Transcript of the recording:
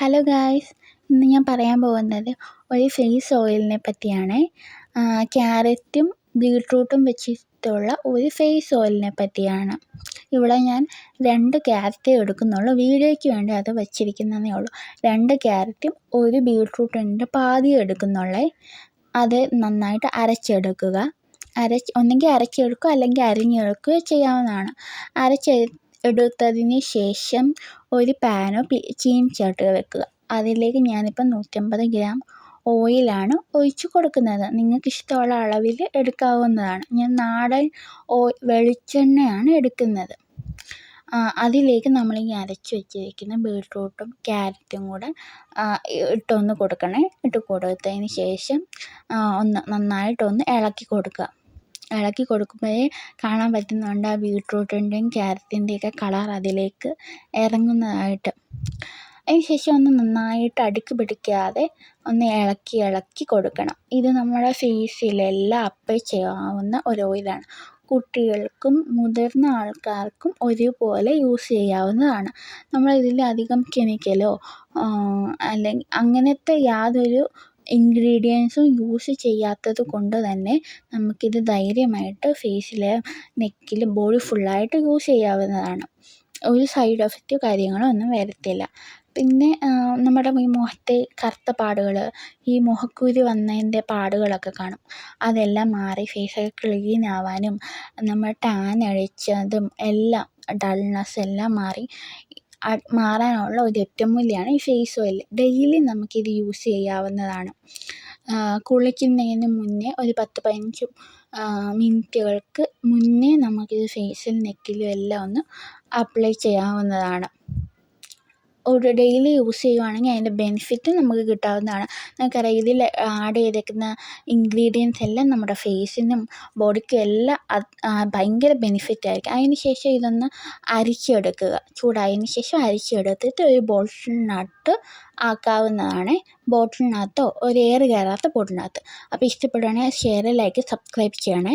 Hello guys ഇന്ന് ഞാൻ പറയാൻ പോകുന്നത് ഒരു ഫേസ് ഓയിലിനെ പറ്റിയാണ്. ക്യാരറ്റും ബീട്രൂട്ടും വെച്ചിട്ടുള്ള ഒരു ഫേസ് ഓയിലിനെ പറ്റിയാണ്. ഇവിടെ ഞാൻ രണ്ട് ക്യാരറ്റേ എടുക്കുന്നുള്ളൂ. വീഡിയോയ്ക്ക് വേണ്ടി അത് വച്ചിരിക്കുന്നതേ ഉള്ളൂ. രണ്ട് ക്യാരറ്റും ഒരു ബീട്രൂട്ടിന്റെ പാതി എടുക്കുന്നുള്ളേ. അത് നന്നായിട്ട് അരച്ചെടുക്കുക. അരച്ച് ഒന്നെങ്കിൽ അരച്ചെടുക്കുക അല്ലെങ്കിൽ അരിഞ്ഞെടുക്കുകയോ ചെയ്യാവുന്നതാണ്. അരച്ച് എടുത്തതിന് ശേഷം ഒരു പാനോ ചീനച്ചട്ടി വെക്കുക. അതിലേക്ക് ഞാനിപ്പം നൂറ്റമ്പത് ഗ്രാം ഓയിലാണ് ഒഴിച്ച് കൊടുക്കുന്നത്. നിങ്ങൾക്ക് ഇഷ്ടമുള്ള അളവിൽ എടുക്കാവുന്നതാണ്. ഞാൻ നാടൻ വെളിച്ചെണ്ണയാണ് എടുക്കുന്നത്. അതിലേക്ക് നമ്മൾ ഈ അരച്ച് വെച്ചിരിക്കുന്ന ബീട്രൂട്ടും ക്യാരറ്റും കൂടെ ഇട്ടൊന്ന് കൊടുക്കണേ. ഇട്ട് കൊടുത്തതിന് ശേഷം ഒന്ന് നന്നായിട്ടൊന്ന് ഇളക്കി കൊടുക്കുക. ഇളക്കി കൊടുക്കുമ്പോഴേ കാണാൻ പറ്റുന്നുണ്ട് ആ ബീട്രൂട്ടിന്റെയും ക്യാരറ്റിന്റെയൊക്കെ കളർ അതിലേക്ക് ഇറങ്ങുന്നതായിട്ട്. അതിന് ശേഷം ഒന്ന് നന്നായിട്ട് അടുക്കി പിടിക്കാതെ ഒന്ന് ഇളക്കി ഇളക്കി കൊടുക്കണം. ഇത് നമ്മുടെ ഫേസിലെല്ലാം അപ്ലൈ ചെയ്യാവുന്ന ഒരു ഓയിലാണ് കുട്ടികൾക്കും മുതിർന്ന ആൾക്കാർക്കും ഒരുപോലെ യൂസ് ചെയ്യാവുന്നതാണ്. നമ്മളിതിൽ അധികം കെമിക്കലോ അല്ലെങ്കിൽ അങ്ങനത്തെ യാതൊരു ഇൻഗ്രീഡിയൻസും യൂസ് ചെയ്യാത്തത് കൊണ്ട് തന്നെ നമുക്കിത് ധൈര്യമായിട്ട് ഫേസിൽ നെക്കിൽ ബോഡി ഫുള്ളായിട്ട് യൂസ് ചെയ്യാവുന്നതാണ്. ഒരു സൈഡ് എഫക്റ്റ് കാര്യങ്ങളോ ഒന്നും വരത്തില്ല. പിന്നെ നമ്മുടെ ഈ മുഖത്തെ കറുത്ത പാടുകൾ ഈ മുഖക്കുരു വന്നതിന്റെ പാടുകളൊക്കെ കാണും. അതെല്ലാം മാറി ഫേസൊക്കെ ക്ലീൻ ആവാനും നമ്മൾ ടാൻ അഴിച്ചതും എല്ലാം ഡൾനെസ് എല്ലാം മാറി മാറാനുള്ള ഒരു ഒറ്റമൂലിയാണ് ഈ ഫേസ് ഓയിൽ. ഡെയിലി നമുക്കിത് യൂസ് ചെയ്യാവുന്നതാണ്. കുളിക്കുന്നതിന് മുന്നേ ഒരു പത്ത് പതിനഞ്ച് മിനിറ്റുകൾക്ക് മുന്നേ നമുക്കിത് ഫേസിൽ നെക്കിലും എല്ലാം ഒന്ന് അപ്ലൈ ചെയ്യാവുന്നതാണ്. ഒരു ഡെയിലി യൂസ് ചെയ്യുവാണെങ്കിൽ അതിന്റെ ബെനിഫിറ്റ് നമുക്ക് കിട്ടാവുന്നതാണ്. നമുക്കറിയാം ഇതിൽ ആഡ് ചെയ്തേക്കുന്ന ഇൻഗ്രീഡിയൻസ് എല്ലാം നമ്മുടെ ഫേസിനും ബോഡിക്കും എല്ലാം ഭയങ്കര ബെനിഫിറ്റ് ആയിരിക്കും. അതിന് ശേഷം ഇതൊന്ന് അരിച്ചെടുക്കുക ചൂടായതിന് ശേഷം അരിച്ചെടുത്തിട്ട് ഒരു ബോട്ടിലിനകത്ത് ആക്കാവുന്നതാണ്. ബോട്ടിലിനകത്തോ ഒരു എയർ കയറാത്ത ബോട്ടിലിനകത്ത് അപ്പോൾ ഇഷ്ടപ്പെടുകയാണെങ്കിൽ ഷെയർ ലൈക്ക് സബ്സ്ക്രൈബ് ചെയ്യണേ.